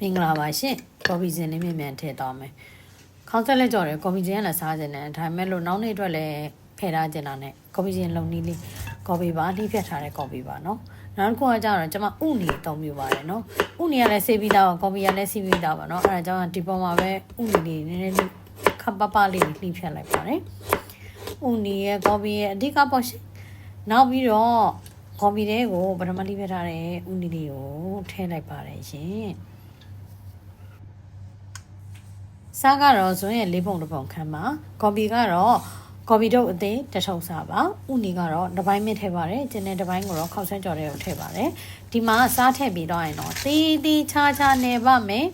မင်္ဂလာပါရှင်ကော်ဖီစင်လေးမြင်မြန်ထည့်သွားမယ်ခေါင်းဆက်လက်ကြော်တယ်ကော်ဖီစင်ကလည်းစားခြင်းနဲ့ဒါပေမဲ့လို့နောက်နေ့အတွက်လည်းဖယ်ထားခြင်းတာနဲ့ကော်ဖီစင်လုံနီးလေးကော်ဖီပါနှိဖြတ်ထားတဲ့ကော်ဖီပါနော်နောက်တစ်ခုကကြတော့ကျွန်မဥနီအသုံးပြုပါတယ်နော်ဥနီကလည်းဆေးပြီးသားပါကော်ဖီကလည်းဆေးပြီးသားပါနော်အဲဒါကြောင့်ဒီပေါ်မှာပဲဥနီလေးနည်းနည်းလေးခပ်ပပလေးနှိဖြတ်လိုက်ပါတယ်ဥနီရဲ့ကော်ဖီရဲ့အဓိကပေါ့ရှင်နောက်ပြီးတော့ကော်ဖီတွေကိုပထမနှိဖြတ်ထားတဲ့ဥနီလေးကိုထည့်လိုက်ပါတယ်ရှင် စားကတော့ဇွန်းရဲ့လေးပုံတစ်ပုံခန်းပါကော်ပီကတော့ကော်ပီတို့အသေးတစ်ထုပ်စားပါဥနီကတော့တစ်ပိုင်းမြင့်ထည့်ပါတယ်ကျင်းတဲ့တစ်ပိုင်းကိုတော့ခောက်ဆွဲကြော်တဲ့ကိုထည့်ပါတယ်ဒီမှာစားထည့်ပြီးတော့ရင်တော့တီးတီးချာချာနေပါမယ်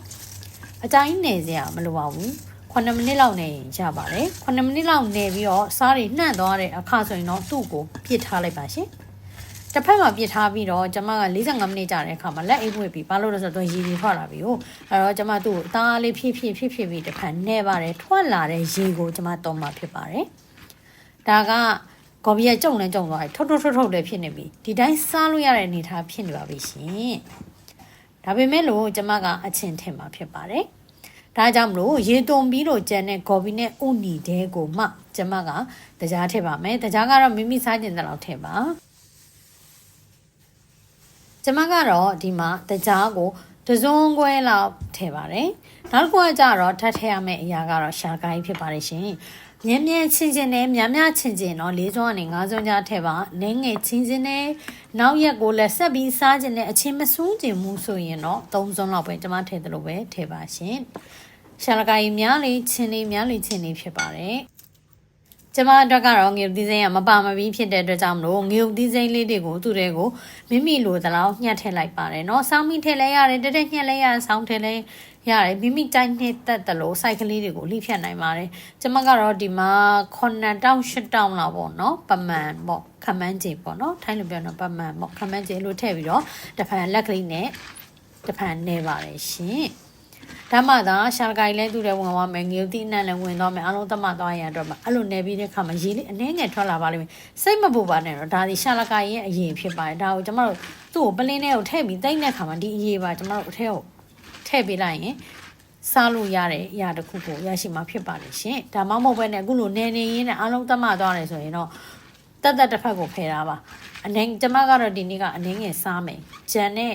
အတိုင်းနေစရာမလိုပါဘူး9မိနစ်လောက်နေရင်ရပါတယ်9မိနစ်လောက်နေပြီးတော့စားတွေနှံ့သွားတဲ့အခါဆိုရင်တော့သူ့ကိုပြစ်ထားလိုက်ပါရှင် တစ်ဖက်မှာပြစ်ထားပြီးတော့ကျမက45မိနစ်ကြာတဲ့အခါမှာလက်အိတ်ဝှက်ပြီးဘာလို့လဲဆိုတော့ရေကြီးထွက်လာပြီဟုတ်အဲ့တော့ကျမသူ့ကိုအသားလေးဖြည့်ဖြည့်ဖြည့်ဖြည့်ပြီးတစ်ဖက်နဲ့ပါတယ်ထွက်လာတဲ့ရေကိုကျမတော့မှဖြစ်ပါတယ်ဒါကကော်ပီရဲ့ကြုံလဲကြုံသွားတယ်ထုတ်ထုတ်ထုတ်ထုတ်လည်းဖြစ်နေပြီဒီတိုင်းစားလို့ရတဲ့အနေအထားဖြစ်နေပါပြီရှင်ဒါပေမဲ့လို့ကျမကအချင်းထင်မှာဖြစ်ပါတယ်ဒါကြောင့်မလို့ရေသွန်ပြီးတော့ကြံတဲ့ကော်ပီနဲ့ဥနီတဲကိုမှ ကျမကတကြားထည့်ပါမယ်တကြားကတော့မိမိစားကျင်တဲ့လောက်ထည့်ပါ ကျမကတော့ဒီမှာတကြားကိုတစုံခွဲလောက်ထည့်ပါတယ်နောက်တစ်ခုကကြတော့ထပ်ထည့်ရမယ့်အရာကတော့ရှာကိုင်းဖြစ်ပါတယ်ရှင်မြင်းမြင်းချင်းချင်းနဲ့များများချင်းချင်းတော့၄စွန်းနဲ့၅စွန်းကြားထည့်ပါနင်းငယ်ချင်းချင်းနဲ့နောက်ရက်ကိုလည်းဆက်ပြီးစားခြင်းနဲ့အချင်းမစိုးခြင်းမှုဆိုရင်တော့၃စွန်းလောက်ပဲကျမထည့်သလိုပဲထည့်ပါရှင်ရှာလကိုင်းများလေးချင်းလေးများလေးချင်းလေးဖြစ်ပါတယ် ကျမအတွက်ကတော့ငရုတ်သီးစိမ်းကမပါမပြီးဖြစ်တဲ့အတွက်ကြောင့်မလို့ငရုတ်သီးစိမ်းလေးတွေကိုသူ့တွေကိုမိမိလိုသလောက်ညှက်ထည့်လိုက်ပါတယ်เนาะစောင်းမိထည့်လဲရတယ်တက်တက်ညှက်လဲရတယ်စောင်းထည့်လဲရတယ်မိမိတိုက်နှစ်သက်တယ်လို့စိုက်ကလေးတွေကိုလှိဖြတ်နိုင်ပါတယ်ကျမကတော့ဒီမှာ9တောင်10တောင်လောက်ပေါ့เนาะပမန်ပေါ့ခမန်းကြီးပေါ့เนาะထိုင်းလိုပြောတော့ပမန်ပေါ့ခမန်းကြီးလို့ထည့်ပြီးတော့တစ်ဖန်လက်ကလေးနဲ့တစ်ဖန်နေပါတယ်ရှင် ဒါမှသာရှာကိုင်လဲသူ့တဲ့ဝင်သွားမယ်ငရုတ်တိနန့်လည်းဝင်သွားမယ်အားလုံးသတ်မှတ်သွားရအတွက်မှာအဲ့လိုနေပြီးတဲ့ခါမှာရေလေးအနှဲငယ်ထွက်လာပါလိမ့်မယ်စိတ်မပူပါနဲ့တော့ဒါဒီရှာလကိုင်ရဲ့အရင်ဖြစ်ပါတယ်ဒါကိုကျမတို့သူ့ကိုပလင်းထဲကိုထည့်ပြီးတိတ်တဲ့ခါမှာဒီအရေးပါကျမတို့အထက်ကိုထည့်ပေးလိုက်ရင်စားလို့ရတဲ့အရာတစ်ခုကိုရရှိမှာဖြစ်ပါတယ်ရှင်ဒါမှမဟုတ်ဘဲနဲ့အခုလိုနေနေရင်းနဲ့အားလုံးသတ်မှတ်သွားတယ်ဆိုရင်တော့တက်တက်တစ်ဖက်ကိုဖယ်တာပါအနေကျမကတော့ဒီနေ့ကအနေငယ်စားမယ်ဂျန်နဲ့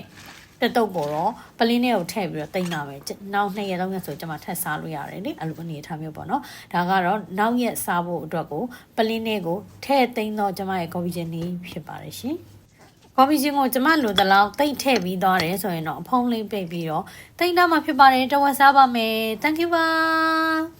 တက်တော့ကိုတော့ပလင်းထဲကိုထည့်ပြီးတော့တိတ်နာပဲနောက်နှစ်ရက်သုံးရက်ဆိုကျွန်မထပ်စားလို့ရတယ်လေအဲ့လိုအနေထားမျိုးပေါ့နော်ဒါကတော့နောက်ရက်စားဖို့အတွက်ကိုပလင်းထဲကိုထည့်သိမ်းတော့ကျွန်မရဲ့ကော်ဖီချင်းလေးဖြစ်ပါတယ်ရှင်ကော်ဖီချင်းကိုကျမလိုသလောက်တိတ်ထည့်ပြီးသွားတယ်ဆိုရင်တော့အဖုံးလေးပိတ်ပြီးတော့တိတ်တော့မှဖြစ်ပါတယ်တဝက်စားပါမယ် thank you ပါ